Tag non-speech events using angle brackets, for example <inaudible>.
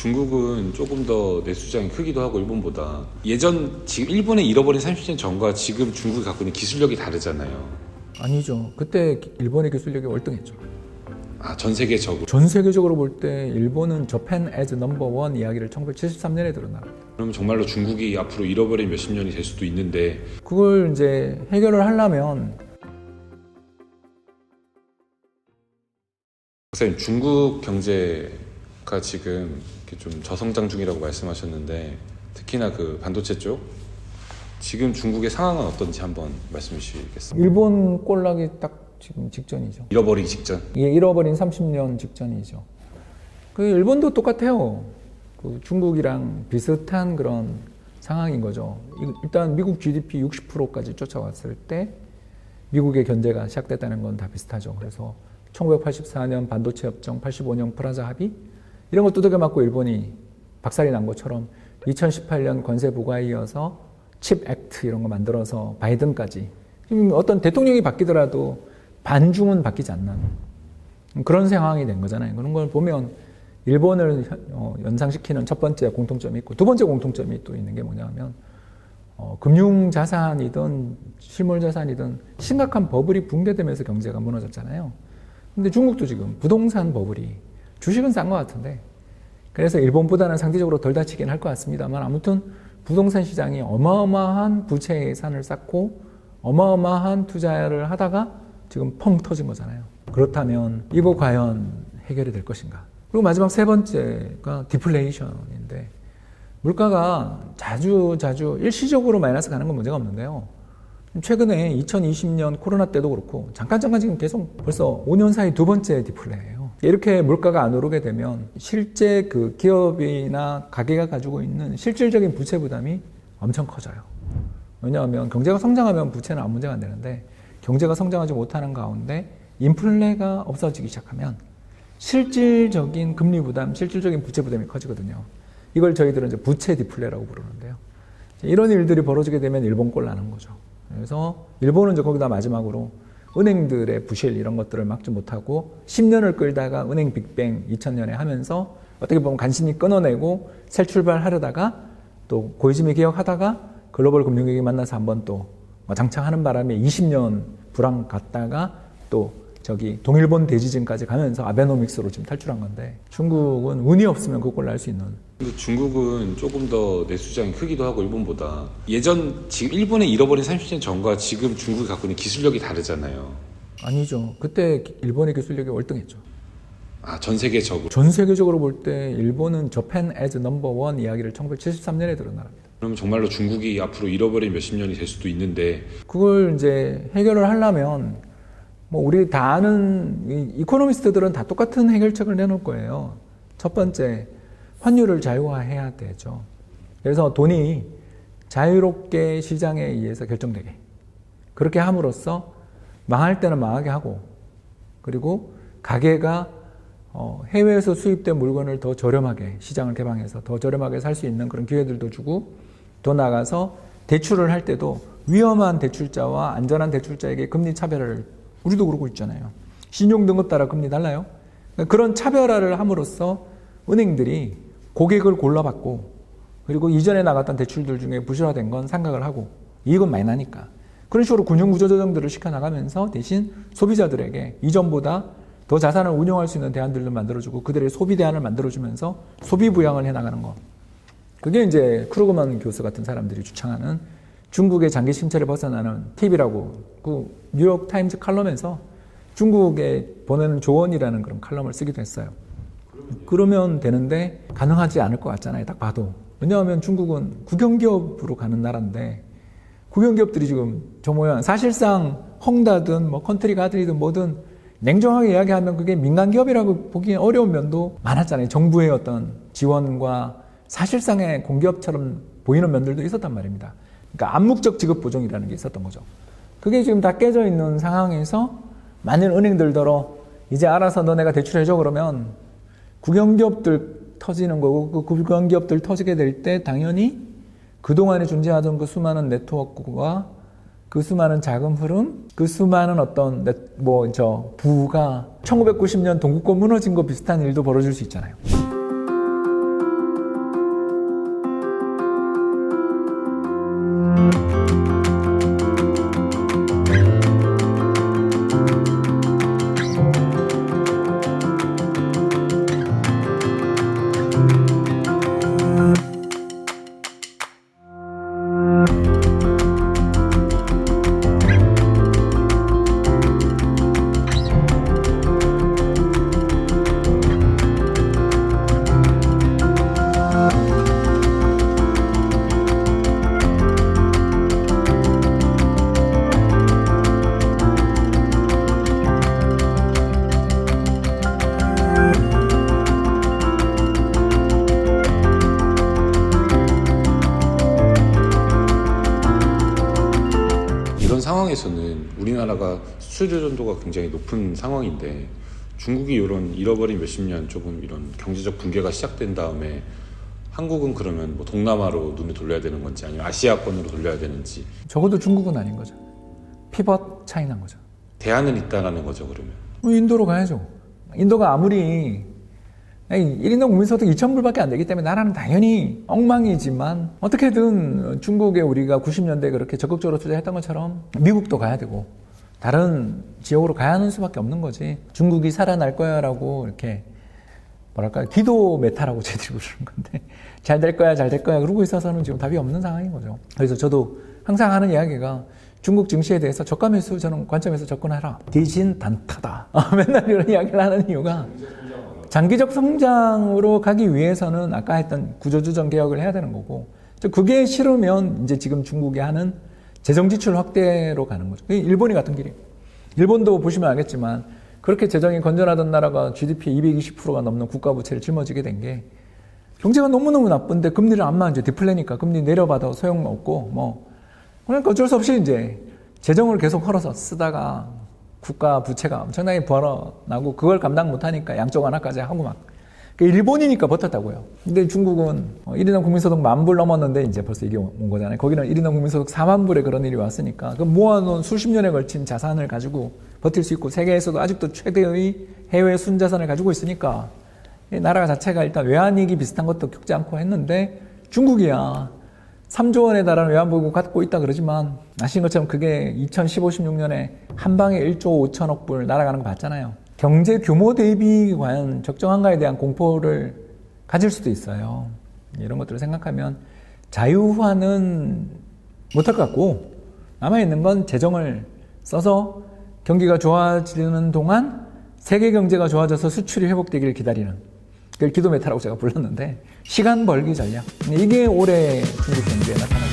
중국은 조금 더 내수장이 크기도 하고 일본보다 예전 지금 일본의 잃어버린 30년 전과 지금 중국이 갖고 있는 기술력이 다르잖아요. 아니죠. 그때 일본의 기술력이 월등했죠. 아 전 세계적으로. 전 세계적으로 볼 때 일본은 저펜 에즈 넘버 원 이야기를 1973년에 들은 나라입니다. 그럼 정말로 중국이 앞으로 잃어버린 몇십 년이 될 수도 있는데 그걸 이제 해결을 하려면 박사님 중국 경제 가 지금 이렇게 좀 저성장 중이라고 말씀하셨는데 특히나 그 반도체 쪽 지금 중국의 상황은 어떤지 한번 말씀해 주시겠습니까? 일본 꼴락이 딱 지금 직전이죠. 잃어버리기 직전. 이게 잃어버린 30년 직전이죠. 그 일본도 똑같아요. 그 중국이랑 비슷한 그런 상황인 거죠. 이- 일단 미국 GDP 60%까지 쫓아왔을 때 미국의 견제가 시작됐다는 건 다 비슷하죠. 그래서 1984년 반도체 협정, 85년 프라자 합의 이런 걸 두들겨 맞고 일본이 박살이 난 것처럼 2018년 관세 부과에 이어서 칩 액트 이런 거 만들어서 바이든까지 지금 어떤 대통령이 바뀌더라도 반중은 바뀌지 않는 그런 상황이 된 거잖아요. 그런 걸 보면 일본을 현- 어, 연상시키는 첫 번째 공통점이 있고 두 번째 공통점이 또 있는 게 뭐냐면 어, 금융 자산이든 실물 자산이든 심각한 버블이 붕괴되면서 경제가 무너졌잖아요. 근데 중국도 지금 부동산 버블이 주식은 싼 것 같은데 그래서 일본보다는 상대적으로 덜 다치긴 할 것 같습니다만 아무튼 부동산 시장이 어마어마한 부채 예산을 쌓고 어마어마한 투자를 하다가 지금 펑 터진 거잖아요. 그렇다면 이거 과연 해결이 될 것인가? 그리고 마지막 세 번째가 디플레이션인데 물가가 자주 자주 일시적으로 마이너스 가는 건 문제가 없는데요. 최근에 2020년 코로나 때도 그렇고 잠깐 잠깐 지금 계속 벌써 5년 사이 두 번째 디플레예요. 이렇게 물가가 안 오르게 되면 실제 그 기업이나 가게가 가지고 있는 실질적인 부채 부담이 엄청 커져요. 왜냐하면 경제가 성장하면 부채는 아무 문제가 안 되는데 경제가 성장하지 못하는 가운데 인플레가 없어지기 시작하면 실질적인 금리 부담, 실질적인 부채 부담이 커지거든요. 이걸 저희들은 이제 부채 디플레라고 부르는데요. 이런 일들이 벌어지게 되면 일본 꼴 나는 거죠. 그래서 일본은 이제 거기다 마지막으로 은행들의 부실 이런 것들을 막지 못하고 10년을 끌다가 은행 빅뱅 2000년에 하면서 어떻게 보면 간신히 끊어내고 새 출발하려다가 또 고이즈미 개혁하다가 글로벌 금융위기 만나서 한번 또뭐 장착하는 바람에 20년 불황 갔다가 또 저기 동일본 대지진까지 가면서 아베노믹스로 지금 탈출한 건데 중국은 운이 없으면 그걸 날 수 있는 중국은 조금 더 내수장이 크기도 하고 일본보다 예전 지금 일본의 잃어버린 30년 전과 지금 중국이 갖고 있는 기술력이 다르잖아요. 아니죠. 그때 일본의 기술력이 월등했죠. 아 전 세계적으로. 전 세계적으로 볼 때 일본은 저펜 에즈 넘버 원 이야기를 1973년에 들은 나라입니다. 그럼 정말로 중국이 앞으로 잃어버린 몇십 년이 될 수도 있는데 그걸 이제 해결을 하려면 뭐 우리 다 아는 이 이코노미스트들은 다 똑같은 해결책을 내놓을 거예요. 첫 번째 환율을 자유화해야 되죠. 그래서 돈이 자유롭게 시장에 의해서 결정되게 그렇게 함으로써 망할 때는 망하게 하고 그리고 가게가 어, 해외에서 수입된 물건을 더 저렴하게 시장을 개방해서 더 저렴하게 살 수 있는 그런 기회들도 주고 더 나가서 대출을 할 때도 위험한 대출자와 안전한 대출자에게 금리 차별을 우리도 그러고 있잖아요. 신용 등급 따라 금리 달라요. 그러니까 그런 차별화를 함으로써 은행들이 고객을 골라받고 그리고 이전에 나갔던 대출들 중에 부실화된 건 상각을 하고 이익은 많이 나니까 그런 식으로 금융구조 조정들을 시켜나가면서 대신 소비자들에게 이전보다 더 자산을 운용할 수 있는 대안들을 만들어주고 그들의 소비 대안을 만들어주면서 소비 부양을 해나가는 거. 그게 이제 크루그만 교수 같은 사람들이 주창하는 중국의 장기 침체를 벗어나는 팁이라고 그 뉴욕 타임즈 칼럼에서 중국에 보내는 조언이라는 그런 칼럼을 쓰기도 했어요. 그러면 되는데 가능하지 않을 것 같잖아요. 딱 봐도. 왜냐하면 중국은 국영기업으로 가는 나라인데 국영기업들이 지금 저 모양 사실상 헝다든 뭐 컨트리 가든이든 뭐든 냉정하게 이야기하면 그게 민간 기업이라고 보기엔 어려운 면도 많았잖아요. 정부의 어떤 지원과 사실상의 공기업처럼 보이는 면들도 있었단 말입니다. 그러니까 암묵적 지급 보정이라는 게 있었던 거죠. 그게 지금 다 깨져 있는 상황에서 많은 은행들더러 이제 알아서 너네가 대출해줘 그러면 국영기업들 터지는 거고 그 국영기업들 터지게 될 때 당연히 그동안에 존재하던 그 수많은 네트워크와 그 수많은 자금 흐름, 그 수많은 어떤 뭐 저 부가 1990년 동국권 무너진 거 비슷한 일도 벌어질 수 있잖아요. 상황에서는 우리나라가 수출 의존도가 굉장히 높은 상황인데 중국이 이런 잃어버린 몇십 년 조금 이런 경제적 붕괴가 시작된 다음에 한국은 그러면 뭐 동남아로 눈을 돌려야 되는 건지 아니면 아시아권으로 돌려야 되는지 적어도 중국은 아닌 거죠. 피벗 차이난 거죠. 대안은 있다라는 거죠 그러면 뭐 인도로 가야죠. 인도가 아무리 1인당 국민소득 2,000불밖에 안 되기 때문에 나라는 당연히 엉망이지만 어떻게든 중국에 우리가 90년대 그렇게 적극적으로 투자했던 것처럼 미국도 가야 되고 다른 지역으로 가야 하는 수밖에 없는 거지. 중국이 살아날 거야라고 이렇게 뭐랄까 기도 메타라고 <laughs> 저희들이 부르는 건데 잘 될 거야 잘 될 거야 그러고 있어서는 지금 답이 없는 상황인 거죠. 그래서 저도 항상 하는 이야기가 중국 증시에 대해서 저가 매수 저는 관점에서 접근하라. 대신 단타다. <laughs> 맨날 이런 이야기를 하는 이유가 장기적 성장으로 가기 위해서는 아까 했던 구조조정 개혁을 해야 되는 거고 저 그게 싫으면 이제 지금 중국이 하는 재정 지출 확대로 가는 거죠. 일본이 같은 길이에요. 일본도 보시면 알겠지만 그렇게 재정이 건전하던 나라가 GDP 220%가 넘는 국가 부채를 짊어지게 된 게 경제가 너무너무 나쁜데 금리를 안만 이제 디플레니까 금리 내려받아 소용없고 뭐 그러니까 어쩔 수 없이 이제 재정을 계속 헐어서 쓰다가 국가 부채가 엄청나게 벌어나고 그걸 감당 못하니까 양쪽 하나까지 하고 막 그러니까 일본이니까 버텼다고요. 근데 중국은 1인당 국민소득 만 불 넘었는데 이제 벌써 이게 온 거잖아요. 거기는 1인당 국민소득 4만 불에 그런 일이 왔으니까 그 모아놓은 수십 년에 걸친 자산을 가지고 버틸 수 있고 세계에서도 아직도 최대의 해외 순자산을 가지고 있으니까 이 나라 자체가 일단 외환위기 비슷한 것도 겪지 않고 했는데 중국이야 3조 원에 달하는 외환보유고 갖고 있다 그러지만 아시는 것처럼 그게 2015, 16년에 한 방에 1조 5천억 불 날아가는 거 봤잖아요. 경제 규모 대비 과연 적정한가에 대한 공포를 가질 수도 있어요. 이런 것들을 생각하면 자유화는 못할 것 같고 남아있는 건 재정을 써서 경기가 좋아지는 동안 세계 경제가 좋아져서 수출이 회복되기를 기다리는 그걸 기도 메타라고 제가 불렀는데 시간 벌기 전략 이게 올해 중국 경제에 나타나죠.